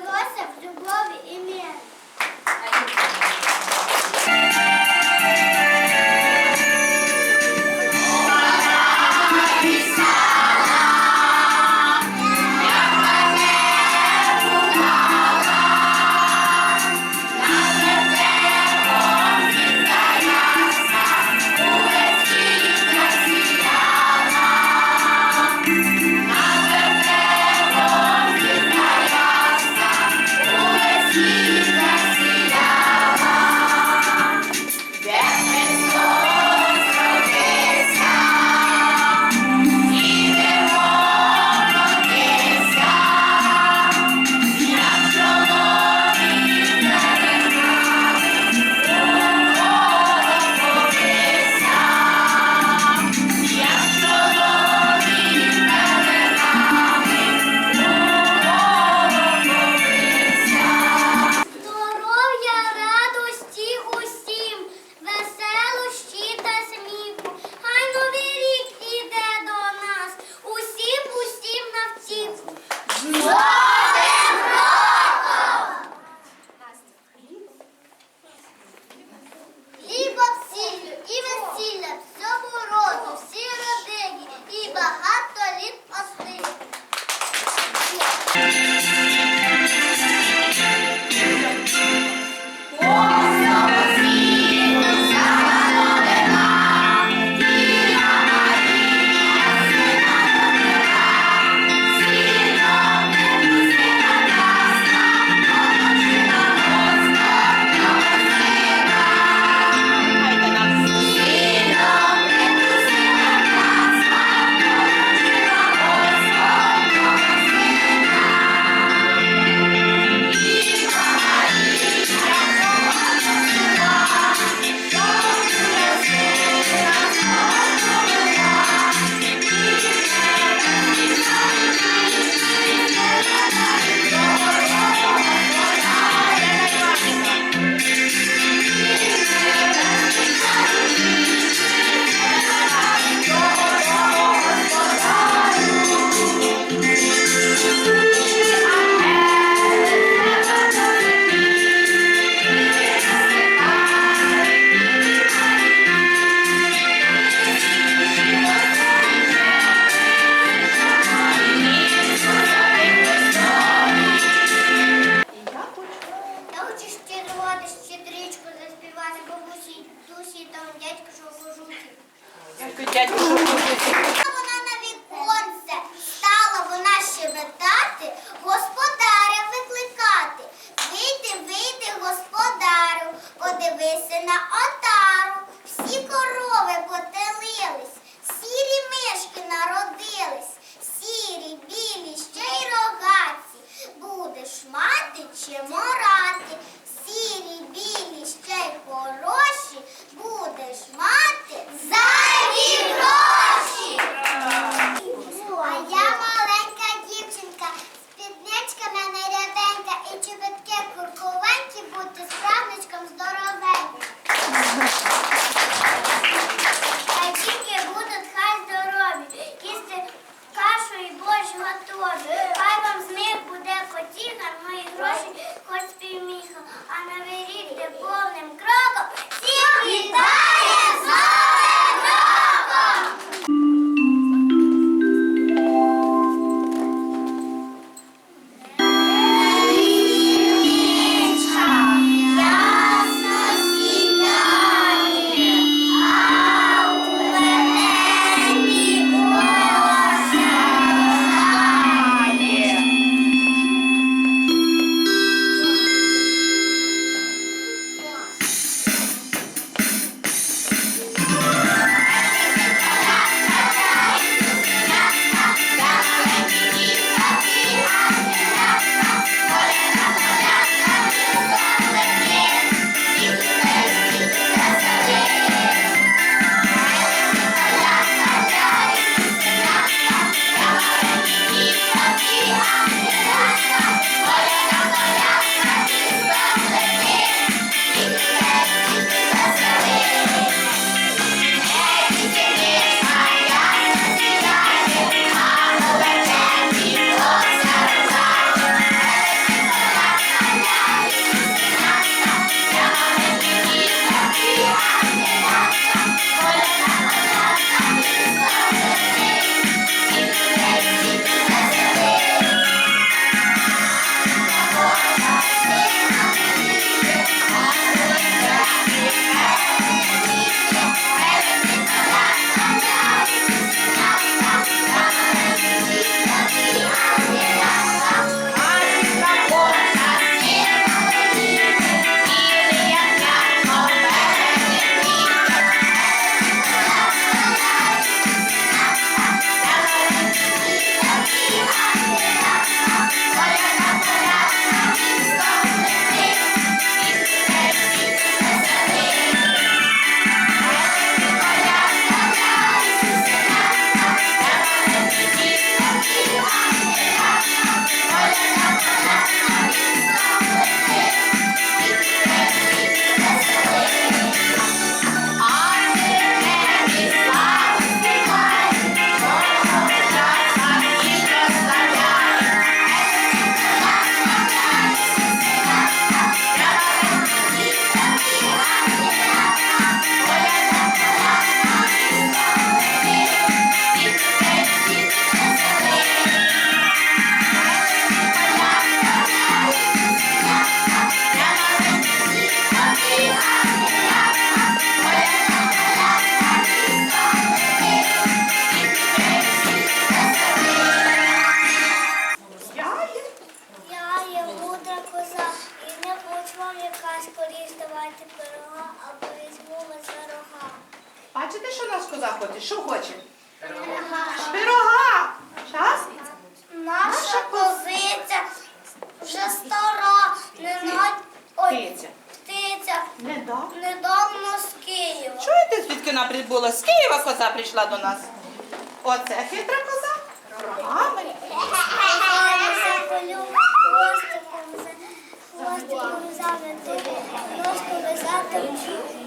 вдалося в любов. Скоріше давайте пирога або візьму вас за рога. Бачите, що наш коза хоче? Що хоче? Пирога. Пирога! Час? Наша козиця вже стара, не Птиця. птиця. Не да. Недавно з Києва. Чуєте, звідки вона прибула? З Києва коза прийшла до нас. Оце хитра коза. Рогами. просто пов'язати, просто в'язати.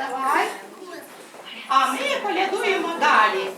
Вставай. А ми колядуємо далі.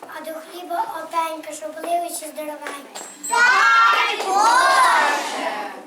а до хліба отенька, щоб були очі здоровенькі. Дай Боже!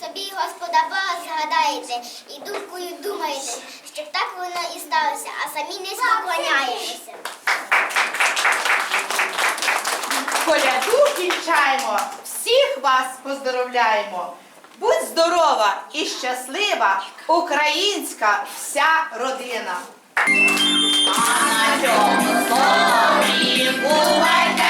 Собі Господа Бога згадаєте і думкою думаєте, щоб так воно і сталося, а самі не поклоняєтеся. Коляду кінчаємо, всіх вас поздоровляємо. Будь здорова і щаслива українська вся родина. А на цьому слові бувайте